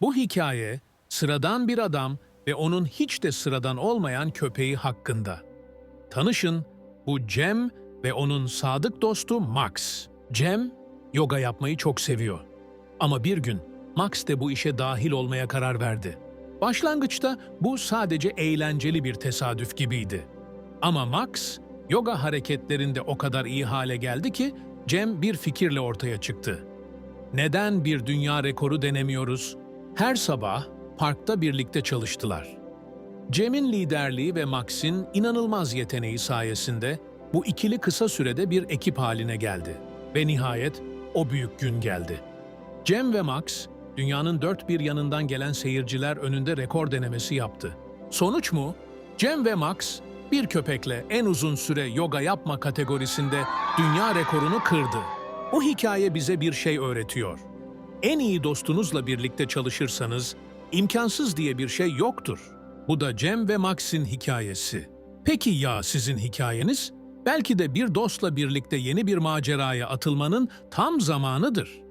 Bu hikaye sıradan bir adam ve onun hiç de sıradan olmayan köpeği hakkında. Tanışın, bu Cem ve onun sadık dostu Max. Cem, yoga yapmayı çok seviyor. Ama bir gün Max de bu işe dahil olmaya karar verdi. Başlangıçta bu sadece eğlenceli bir tesadüf gibiydi. Ama Max, yoga hareketlerinde o kadar iyi hale geldi ki Cem bir fikirle ortaya çıktı. Neden bir dünya rekoru denemiyoruz? Her sabah parkta birlikte çalıştılar. Cem'in liderliği ve Max'in inanılmaz yeteneği sayesinde bu ikili kısa sürede bir ekip haline geldi. Ve nihayet o büyük gün geldi. Cem ve Max, dünyanın dört bir yanından gelen seyirciler önünde rekor denemesi yaptı. Sonuç mu? Cem ve Max, bir köpekle en uzun süre yoga yapma kategorisinde dünya rekorunu kırdı. Bu hikaye bize bir şey öğretiyor. En iyi dostunuzla birlikte çalışırsanız, imkansız diye bir şey yoktur. Bu da Cem ve Max'in hikayesi. Peki ya sizin hikayeniz? Belki de bir dostla birlikte yeni bir maceraya atılmanın tam zamanıdır.